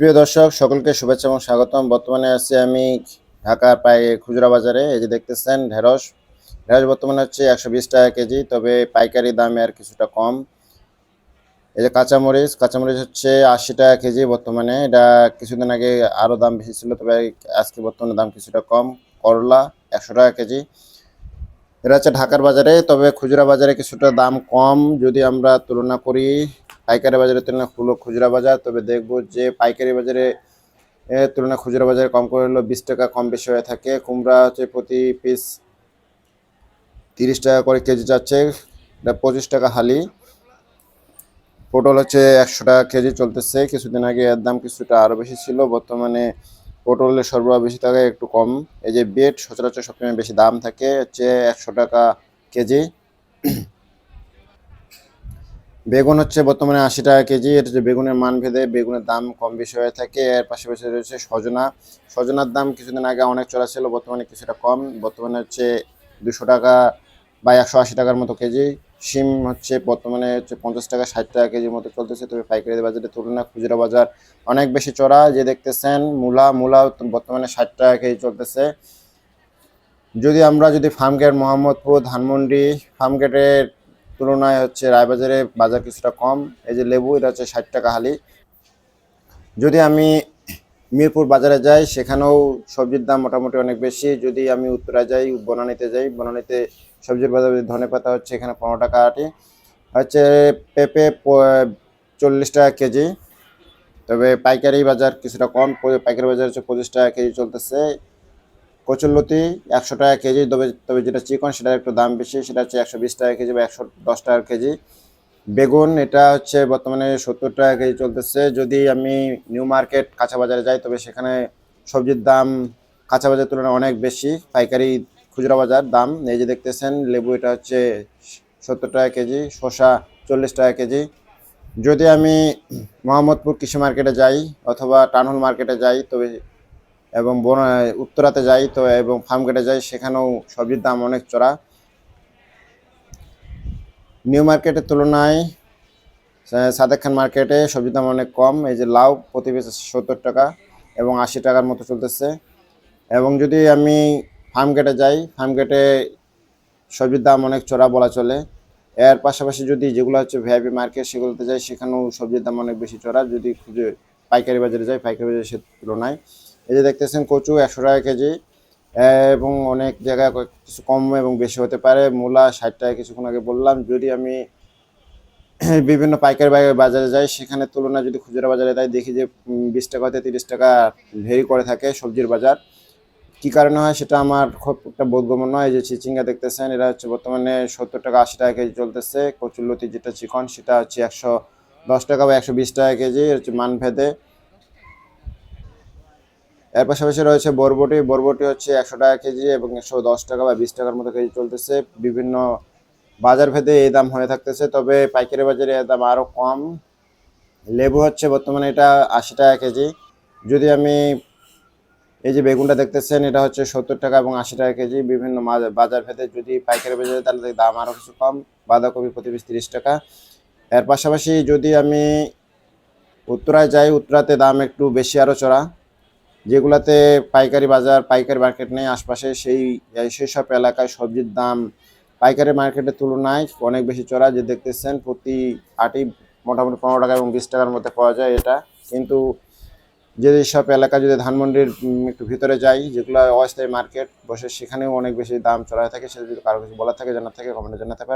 প্রিয় দর্শক, সকলকে শুভেচ্ছা এবং স্বাগতম। বর্তমানে আছি আমি ঢাকা প্রায় খুচরা বাজারে। এই যে দেখতেছেন, ঢেঁড়স। ঢেঁড়স বর্তমানে হচ্ছে একশো বিশ টাকা কেজি, তবে পাইকারি দামে আর কিছুটা কম। এই যে কাঁচামরিচ কাঁচামরিচ হচ্ছে আশি টাকা কেজি বর্তমানে। এটা কিছুদিন আগে আরও দাম বেশি ছিল, তবে আজকে বর্তমানে দাম কিছুটা কম। করলা একশো টাকা কেজি। এটা হচ্ছে ঢাকার বাজারে, তবে খুচরা বাজারে কিছুটা দাম কম। যদি আমরা তুলনা করি পাইকারি বাজারের তুলনায় হলো খুচরা বাজার। তবে দেখব যে পাইকারি বাজারে তুলনায় খুচরা বাজারে কম করে হলো বিশ টাকা কম বেশি হয়ে থাকে। কুমড়া হচ্ছে প্রতি পিস তিরিশ টাকা করে কেজি যাচ্ছে। পঁচিশ টাকা হালি। পটল হচ্ছে একশো টাকা কেজি চলতেছে। কিছুদিন আগে এর দাম কিছুটা আরও বেশি ছিল। বর্তমানে পটলের সরবরাহ বেশি থাকে একটু কম। এই যে বেড সচরাচর সবসময় বেশি দাম থাকে। হচ্ছে একশো টাকা কেজি। বেগুন হচ্ছে বর্তমানে আশি টাকা কেজি, এটা হচ্ছে বেগুনের মান ভেদে বেগুনের দাম কম বেশি হয়ে থাকে, এর পাশাপাশি রয়েছে সজনা। সজনার দাম কিছুদিন আগে অনেক চড়া ছিল, বর্তমানে কিছুটা কম, বর্তমানে হচ্ছে দুশো টাকা বা একশো আশি টাকার মতো কেজি। শিম হচ্ছে বর্তমানে হচ্ছে পঞ্চাশ টাকা, ষাট টাকা কেজির মতো চলতেছে, তবে পাইকারি বাজারের তুলনায় খুচরা বাজার অনেক বেশি চড়া। যে দেখতেছেন, মূলা মূলা বর্তমানে ষাট টাকা কেজি চলতেছে। যদি আমরা যদি ফার্মগেট মোহাম্মদপুর, ধানমন্ডি ফার্মগেটের তুলনায় হচ্ছে রায়বাজারে বাজার কিছুটা কম। এই যে লেবু, এটা হচ্ছে ষাট টাকা হালি। যদি আমি মিরপুর বাজারে যাই, সেখানেও সবজির দাম মোটামুটি অনেক বেশি। যদি আমি উত্তরা যাই, বনানীতে যাই, বনানীতে সবজির বাজার ধনে পাতা হচ্ছে, এখানে পনেরো টাকা আটি হচ্ছে পেঁপে চল্লিশ টাকা কেজি। তবে পাইকারি বাজার কিছুটা কম, পাইকারি বাজার হচ্ছে পঁচিশ টাকা কেজি চলতেছে। কচুরলতি একশো টাকা কেজি, তবে তবে যেটা চিকন, সেটার একটু দাম বেশি, সেটা হচ্ছে একশো বিশ টাকা কেজি বা একশো দশ টাকা কেজি। বেগুন, এটা হচ্ছে বর্তমানে সত্তর টাকা কেজি চলতেছে। যদি আমি নিউ মার্কেট কাঁচা বাজারে যাই, তবে সেখানে সবজির দাম কাঁচা বাজারের তুলনায় অনেক বেশি। পাইকারি খুচরা বাজার দাম, এই যে দেখতেছেন, লেবু এটা হচ্ছে সত্তর টাকা কেজি, শসা চল্লিশ টাকা কেজি। যদি আমি মোহাম্মদপুর কৃষি মার্কেটে যাই, অথবা টানহল মার্কেটে যাই, তবে এবং বন, উত্তরাতে যাই তো, এবং ফার্মগেটে যাই, সেখানেও সবজির দাম অনেক চড়া। নিউ মার্কেটের তুলনায় সাদেক খান মার্কেটে সবজির দাম অনেক কম। এই যে লাউ প্রতি পিস সত্তর টাকা এবং আশি টাকার মতো চলতেছে। এবং যদি আমি ফার্মগেটে যাই ফার্মগেটে সবজির দাম অনেক চড়া বলা চলে। এর পাশাপাশি যদি যেগুলো হচ্ছে ভিআইপি মার্কেট, সেগুলোতে যাই, সেখানেও সবজির দাম অনেক বেশি চড়া। যদি খুঁজে পাইকারি বাজারে যাই, পাইকারি বাজারে সে তুলনায়। এই যে দেখতেছেন কচু একশো টাকা কেজি এবং অনেক জায়গায় কিছু কম এবং বেশি হতে পারে। মূলা ষাট টাকা কিছুক্ষণ আগে বললাম। যদি আমি বিভিন্ন পাইকারি বাজারে যাই, সেখানে তুলনায় যদি খুচরা বাজারে তাই দেখি যে বিশ টাকা হতে তিরিশ টাকা ভেরি করে থাকে সবজির বাজার। কি কারণে হয় সেটা আমার খুব একটা বোধগম্য নয়। যে চিচিঙ্গা দেখতেছেন, এটা হচ্ছে বর্তমানে সত্তর টাকা আশি টাকা কেজি চলতেছে। কচুরলতি যেটা চিকন, সেটা হচ্ছে একশো দশ টাকা বা একশো বিশ টাকা কেজি। এর হচ্ছে মানভেদে। এর পাশাপাশি রয়েছে বরবটি। বরবটি হচ্ছে একশো টাকা কেজি এবং একশো দশ টাকা বা বিশ টাকার মতো কেজি চলতেছে। বিভিন্ন বাজার ভেদে এই দাম হয়ে থাকতেছে, তবে পাইকারি বাজারে এর দাম আরও কম। লেবু হচ্ছে বর্তমানে এটা আশি টাকা কেজি। যদি আমি এই যে বেগুনটা দেখতেছেন, এটা হচ্ছে সত্তর টাকা এবং আশি টাকা কেজি। বিভিন্ন বাজার ভেদে যদি পাইকারি বাজারে, তাহলে দাম আরও কিছু কম। বাঁধাকপি প্রতি পিস তিরিশ টাকা। এর পাশাপাশি যদি আমি উত্তরায় যাই, উত্তরাতে দাম একটু বেশি আরও চড়া। যেগুলাতে পাইকারি বাজার, পাইকারি মার্কেট নেই, আশপাশে সেই সেই সব এলাকায় সবজির দাম পাইকারি মার্কেটের তুলনায় অনেক বেশি চড়া। যে দেখতেছেন প্রতি আটি মোটামুটি পনেরো টাকা এবং বিশ টাকার মধ্যে পাওয়া যায় এটা। কিন্তু যে সব এলাকা যদি ধানমন্ডির একটু ভিতরে যাই, যেগুলো অস্থায়ী মার্কেট বসে সেখানেও অনেক বেশি দাম চড়া থাকে। সেটা যদি কারও কিছু বলার থাকে, জানার থাকে কমেন্টে জানাতে পারে